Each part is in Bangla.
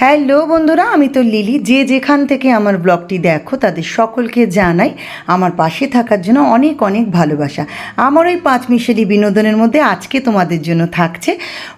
হ্যালো বন্ধুরা, আমি তো লিলি। যে যেখান থেকে আমার ব্লগটি দেখো, তাদের সকলকে জানাই আমার পাশে থাকার জন্য অনেক অনেক ভালোবাসা। আমার ওই পাঁচ মিশালি বিনোদনের মধ্যে আজকে তোমাদের জন্য থাকছে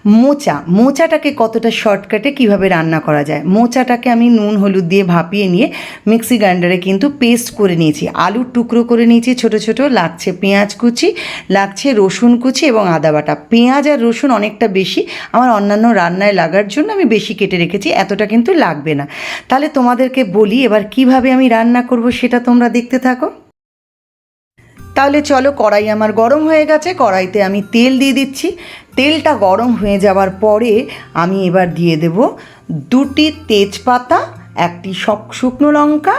মোচা। মোচাটাকে কতটা শর্টকাটে কীভাবে রান্না করা যায়? মোচাটাকে আমি নুন, হলুদ দিয়ে ভাপিয়ে নিয়ে মিক্সি গ্রাইন্ডারে কিন্তু পেস্ট করে নিয়েছি। আলুর টুকরো করে নিয়েছি, ছোট ছোট। লাগছে পেঁয়াজ কুচি, লাগছে রসুন কুচি এবং আদা বাটা। পেঁয়াজ আর রসুন অনেকটা বেশি। আমার অন্যান্য রান্নায় লাগার জন্য আমি বেশি কেটে রেখেছি। এতটা কিন্তু লাগবে না। তাহলে তোমাদেরকে বলি এবার কীভাবে আমি রান্না করব সেটা তোমরা দেখতে থাকো। তাহলে চলো কড়াই আমার গরম হয়ে গেছে, কড়াইতে আমি তেল দিয়ে দিচ্ছি। তেলটা গরম হয়ে যাওয়ার পরে আমি এবার দিয়ে দেব দুটি তেজপাতা একটি সব শুকনো লঙ্কা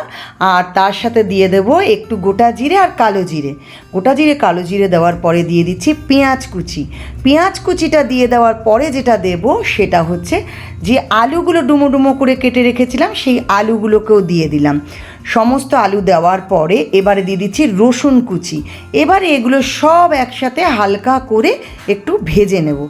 আর তার সাথে দিয়ে দেব একটু গোটা জিরে আর কালো জিরে। গোটা জিরে, কালো জিরে দেওয়ার পরে দিয়ে দিচ্ছি পেঁয়াজ কুচি। পেঁয়াজ কুচিটা দিয়ে দেওয়ার পরে যেটা দেব সেটা হচ্ছে যে আলুগুলো ডুমো ডুমো করে কেটে রেখেছিলাম, সেই আলুগুলোকেও দিয়ে দিলাম। সমস্ত আলু দেওয়ার পরে এবারে দিয়ে দিচ্ছি রসুন কুচি। এবারে এগুলো সব একসাথে হালকা করে একটু ভেজে নেব।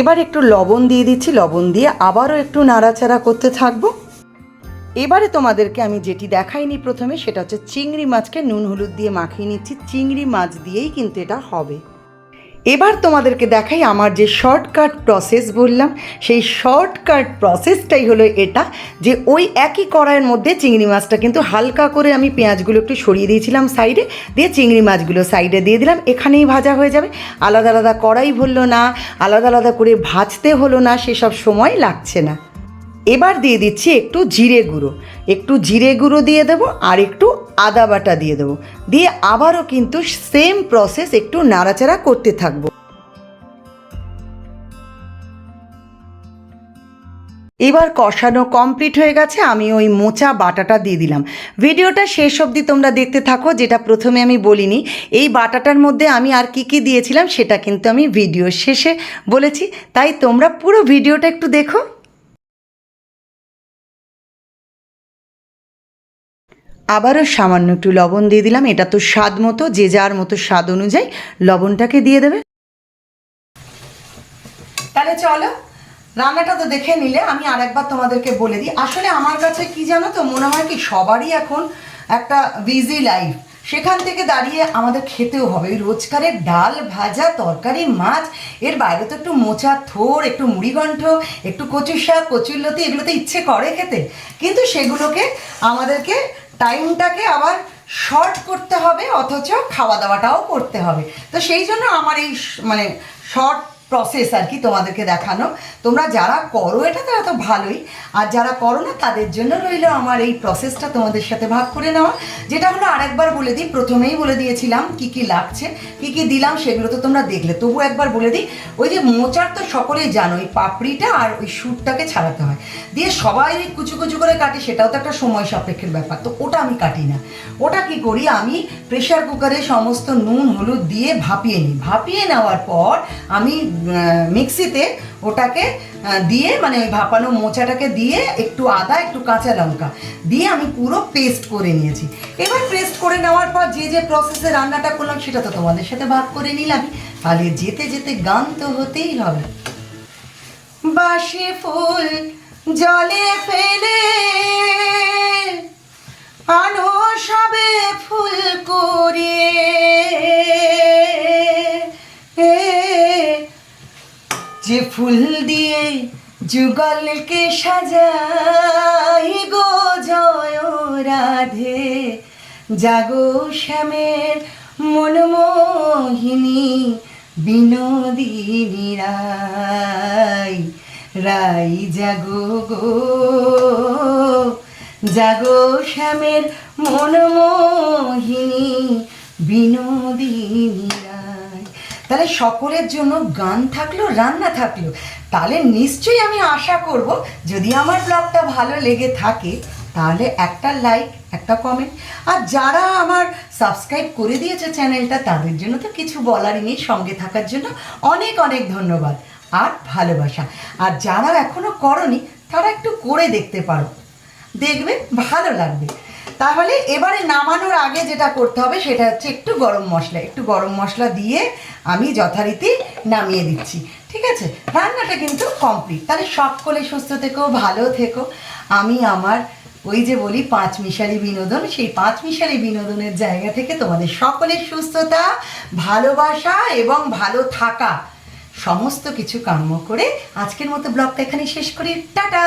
এবার একটু লবণ দিয়ে দিচ্ছি, লবণ দিয়ে আবারও একটু নাড়াচাড়া করতে থাকব। এবারে তোমাদেরকে আমি যেটি দেখাইনি প্রথমে, সেটা হচ্ছে চিংড়ি মাছকে নুন হলুদ দিয়ে মাখিয়ে নিচ্ছি। চিংড়ি মাছ দিয়েই কিন্তু এটা হবে। এবার তোমাদেরকে দেখাই আমার যে শর্টকাট প্রসেস বললাম। সেই শর্টকাট প্রসেসটাই হলো এটা যে ওই একই কড়াইয়ের মধ্যে চিংড়ি মাছটা কিন্তু হালকা করে আমি পেঁয়াজগুলো একটু সরিয়ে দিয়েছিলাম সাইডে, দিয়ে চিংড়ি মাছগুলো সাইডে দিয়ে দিলাম। এখানেই ভাজা হয়ে যাবে। আলাদা আলাদা কড়াই ভরলো না, আলাদা আলাদা করে ভাজতে হলো না, সেসব সময় লাগছে না। এবার দিয়ে দিচ্ছি একটু জিরে গুঁড়ো। একটু জিরে গুঁড়ো দিয়ে দেবো আর একটু আদা বাটা দিয়ে দেবো। দিয়ে আবারও কিন্তু সেম প্রসেস একটু নাড়াচাড়া করতে থাকব। এবার কষানো কমপ্লিট হয়ে গেছে, আমি ওই মোচা বাটাটা দিয়ে দিলাম। ভিডিওটা শেষ অবধি তোমরা দেখতে থাকো, যেটা প্রথমে আমি বলিনি। এই বাটাটার মধ্যে আমি আর কি কি দিয়েছিলাম সেটা কিন্তু আমি ভিডিও শেষে বলেছি। তাই তোমরা পুরো ভিডিওটা একটু দেখো। আবারও সামান্য একটু লবণ দিয়ে দিলাম। এটা তো স্বাদ মতো, যে যার মতো স্বাদ অনুযায়ী লবণটাকে দিয়ে দেবে। তাহলে চলো, রান্নাটা তো দেখে নিলে, আমি আরেকবার তোমাদেরকে বলে দিই। আসলে আমার কাছে কি জানো তো, মনে হয় কি সবারই এখন একটা বিজি লাইফ সেখান থেকে দাঁড়িয়ে আমাদের খেতেও হবে। রোজকারের ডাল, ভাজা, তরকারি, মাছ, এর বাইরে তো একটু মোচা, থোর, একটু মুড়িঘণ্ট একটু কচুর শাক কচুরলতি এগুলো তো ইচ্ছে করে খেতে। কিন্তু সেগুলোকে আমাদেরকে টাইমটাকে আবার শর্ট করতে হবে, অথচ খাওয়া দাওয়াটাও করতে হবে। তো সেই জন্য আমার এই মানে শর্ট প্রসেস আর কি তোমাদেরকে দেখানো। তোমরা যারা করো, এটা তারা তো ভালোই। আর যারা করো না, তাদের জন্য রইল আমার এই প্রসেসটা তোমাদের সাথে ভাগ করে নেওয়া। যেটা হলো আরেকবার বলে দিই, প্রথমেই বলে দিয়েছিলাম কি কি লাগছে, কি কি দিলাম, সেগুলো তো তোমরা দেখলে। তবু একবার বলে দিই, ওই যে মোচার তো সকলেই জানো ওই পাপড়িটা আর ওই সুরটাকে ছাড়াতে হয়। দিয়ে সবাই ওই কুচু কুচু করে কাটে, সেটাও তো একটা সময় সাপেক্ষের ব্যাপার। তো ওটা আমি কাটি না। ওটা কি করি, আমি প্রেশার কুকারে সমস্ত নুন, হলুদ দিয়ে ভাপিয়ে নিই। ভাপিয়ে নেওয়ার পর আমি মিক্সিতে ওটাকে দিয়ে মানে ওই ভাপানো মোচাটাকে দিয়ে একটু আদা, একটু কাঁচা লঙ্কা দিয়ে আমি পুরো পেস্ট করে নিয়েছি। এবার পেস্ট করে নেওয়ার পর যে যে প্রসেসে রান্নাটা করলাম সেটা তো তোমাদের সাথে ভাগ করে নিলাম তাহলে যেতে যেতে গান তো হতেই হবে। বাসি ফুল জলে ফেলে, আনো সবে ফুল করে ফুল দিয়ে যুগলকে সাজাই গো জয় রাধে। জাগো শ্যামের মনমোহিনী বিনোদিনী রাই রাই জাগো গো। জাগো শ্যামের মনমোহিনী বিনোদিনী তাহলে সকলের জন্য গান থাকল, রান্না থাকল। তাহলে নিশ্চয়ই আমি আশা করব, যদি আমার ব্লগটা ভালো লেগে থাকে, তাহলে একটা লাইক একটা কমেন্ট আর যারা আমার সাবস্ক্রাইব করে দিয়েছে চ্যানেলটা তাদের জন্য তো কিছু বলারই নেই, সঙ্গে থাকার জন্য অনেক অনেক ধন্যবাদ আর ভালোবাসা। আর যারা এখনও করনি, তারা একটু করে দেখতে পারো। দেখবে, ভালো লাগবে। তাহলে এবারে নামানোর আগে যেটা করতে হবে সেটা হচ্ছে একটু গরম মশলা, একটু গরম মশলা দিয়ে আমি যথারীতি নামিয়ে দিচ্ছি, ঠিক আছে? রান্নাটা কিন্তু কমপ্লিট তাহলে সকলে সুস্থ থেকো, ভালো থেকো। আমি আমার ওই যে বলি পাঁচ মিশালি বিনোদন, সেই পাঁচ মিশালি বিনোদনের জায়গা থেকে তোমাদের সকলের সুস্থতা, ভালোবাসা এবং ভালো থাকা সমস্ত কিছু কাম্য করে আজকের মতো ব্লগটা এখানে শেষ করি। টাটা!